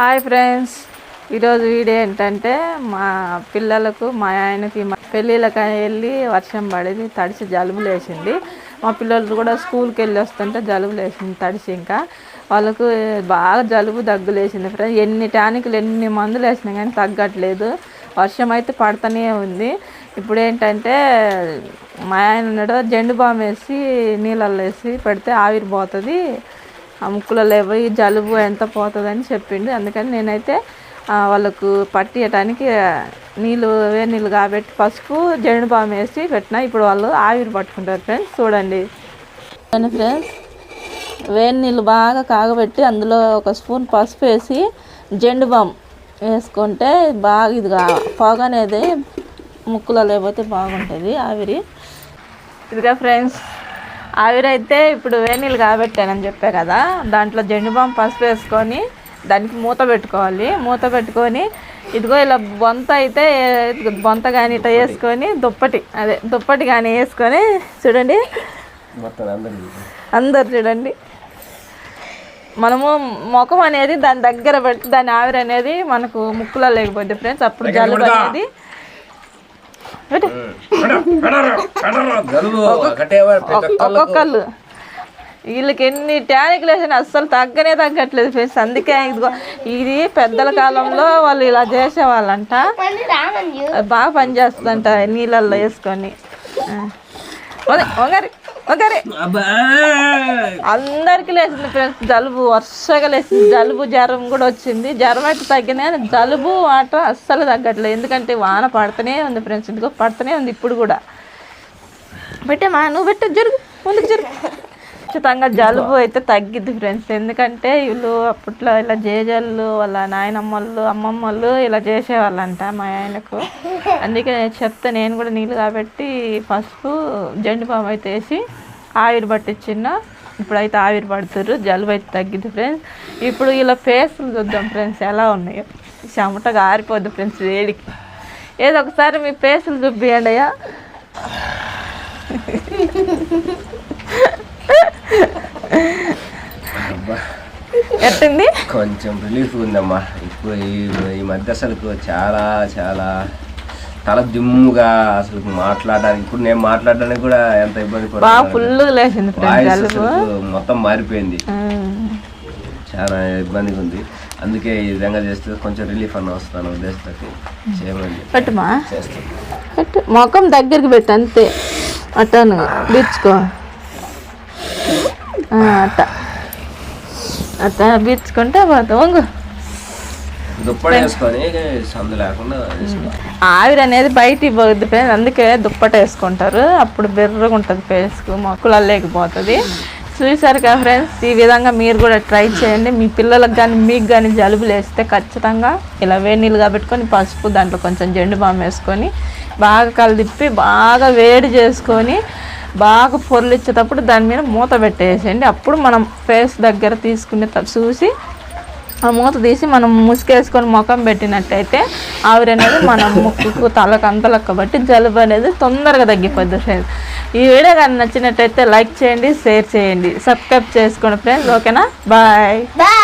Hi friends ఈరోజు video ఏంటంటే మా పిల్లలకు మా ఆయనకి మా పెళ్ళిళ్ళకి వెళ్ళి వర్షం పడింది తడిసి జలుబు లేచింది. మా పిల్లలు కూడా స్కూల్కి వెళ్ళి వస్తుంటే జలుబు లేచింది తడిసి ఇంకా. వాళ్ళకు బాగా జలుబు దగ్గు లేచింది ఫ్రెండ్స్ ఎన్ని టానిక్లు ఎన్ని మందులు వేసినా కానీ తగ్గట్లేదు. వర్షం అయితే పడుతూనే ఉంది. ఇప్పుడు ఏంటంటే మా ఆయన ఉన్నాడు జెండు బామ్ వేసి నీళ్ళల్లో వేసి పెడితే ఆవిరిపోతుంది ఆ ముక్కులలో పోయి జలుబు ఎంత పోతుందని చెప్పిండు. అందుకని నేనైతే వాళ్ళకు పట్టియటానికి నీళ్ళు వేడి నీళ్ళు కాబట్టి పసుపు జెండుబామ్ వేసి పెట్టిన. ఇప్పుడు వాళ్ళు ఆవిరి పట్టుకుంటారు ఫ్రెండ్స్ చూడండి. ఫ్రెండ్స్ వేడి నీళ్ళు బాగా కాగబెట్టి అందులో ఒక స్పూన్ పసుపు వేసి జెండుబామ్ వేసుకుంటే బాగా ఇది పొగ అనేది ముక్కులో లేకపోతే బాగుంటుంది ఆవిరి. ఇదిగా ఫ్రెండ్స్ ఆవిరైతే ఇప్పుడు వేడి నీళ్ళు కాబెట్టానని చెప్పా కదా దాంట్లో జెండు బామ్ పసుపు వేసుకొని దానికి మూత పెట్టుకోవాలి. మూత పెట్టుకొని ఇదిగో ఇలా బొంత అయితే బొంత కానీ ఇట్లా వేసుకొని దుప్పటి అదే దుప్పటి కానీ వేసుకొని చూడండి. అందరు చూడండి. మనము ముఖం అనేది దాని దగ్గర పెట్టి దాని ఆవిరి అనేది మనకు ముక్కులో లేకపోతే ఫ్రెండ్స్ అప్పుడు జలుబు అనేది పెట్టు. జలుబు ఒకటే ప్రతి ఒక్కళ్ళకు ఒక్కొక్కళ్ళు వీళ్ళకి ఎన్ని టానిక్లు వేసినా అస్సలు తగ్గనే తగ్గట్లేదు ఫ్రెండ్స్. అందుకే ఇదిగో ఇది పెద్దల కాలంలో వాళ్ళు ఇలా చేసేవాళ్ళంట. బాగా పనిచేస్తుందంట నీళ్ళల్లో వేసుకొని. ఆ. అందరికి లేచింది ఫ్రెండ్స్ జలుబు వర్షగా లేచింది. జలుబు జ్వరం కూడా వచ్చింది. జ్వరం అయితే తగ్గినా కానీ జలుబు ఆట అస్సలు తగ్గట్లేదు. ఎందుకంటే వాన పడుతూనే ఉంది ఫ్రెండ్స్. ఇదిగో పడుతూనే ఉంది ఇప్పుడు కూడా. పెట్టేమా నువ్వు పెట్టు జరుగు. ముందుకు జరుగు. ఖచ్చితంగా జలుబు అయితే తగ్గిద్ది ఫ్రెండ్స్ ఎందుకంటే వీళ్ళు అప్పట్లో ఇలా జేజల్లు వాళ్ళ నాయనమ్మలు అమ్మమ్మలు ఇలా చేసేవాళ్ళంట మా ఆయనకు. అందుకే నేను చెప్తే నేను కూడా నీళ్ళు కాబట్టి పసుపు జెండు అయితే వేసి ఆవిరి పట్టించిన. ఇప్పుడైతే ఆవిరి పడుతుర్రు జలుబు అయితే తగ్గిద్ది ఫ్రెండ్స్ ఇప్పుడు ఇలా ఫేస్లు చూద్దాం ఫ్రెండ్స్ ఎలా ఉన్నాయో. చెమటగా ఆరిపోద్ది ఫ్రెండ్స్ వేడికి. ఏదో ఒకసారి మీ ఫేసులు చూపియండి అయ్యా. ఎట్టింది? కొంచెం రిలీఫ్ ఉందమ్మా. ఇప్పుడు ఈ ఈ మధ్య అసలు చాలా చాలా తల దిమ్ముగా అసలు మాట్లాడడానికి ఇప్పుడు నేను మాట్లాడడానికి కూడా ఎంత ఇబ్బంది మొత్తం మారిపోయింది. చాలా ఇబ్బందిగా ఉంది. అందుకే ఈ విధంగా చేస్తే కొంచెం రిలీఫ్ అన్న వస్తాను ఉద్దేశంతో చేయమని పెట్టుమా? పెట్టు. ముఖం దగ్గరికి పెట్టు అంతే. అట్టను బీచ్కో అట్ట అట్ట వంగు. వేసుకోవాలి ఆవిరి అనేది బయటికి పోద్ది ఫ్రెండ్స్. అందుకే దుప్పట వేసుకుంటారు. అప్పుడు బెర్రగా ఉంటుంది ఫేస్కు మొక్కలు లేకపోతుంది చూసారు కదా ఫ్రెండ్స్? ఈ విధంగా మీరు కూడా ట్రై చేయండి. మీ పిల్లలకు కానీ మీకు కానీ జలుబు లేస్తే ఖచ్చితంగా ఇలా వేడి నీళ్ళు కాబెట్టుకొని పసుపు దాంట్లో కొంచెం జెండు బామ్ వేసుకొని బాగా కలిపి బాగా వేడి చేసుకొని బాగా పొర్లిచ్చేటప్పుడు దాని మీద మూత పెట్టేసేయండి. అప్పుడు మనం ఫేస్ దగ్గర తీసుకునే చూసి ఆ మూత తీసి మనం ముసుకేసుకొని ముఖం పెట్టినట్టయితే ఆవిరి అనేది మన ముక్కుకు తలకు అంతలకు కాబట్టి జలుబు అనేది తొందరగా తగ్గిపోద్ది ఫ్రెండ్స్ ఈ వీడియో కానీ నచ్చినట్టయితే లైక్ చేయండి షేర్ చేయండి సబ్స్క్రైబ్ చేసుకోండి ఫ్రెండ్స్ ఓకేనా? బాయ్. బాయ్.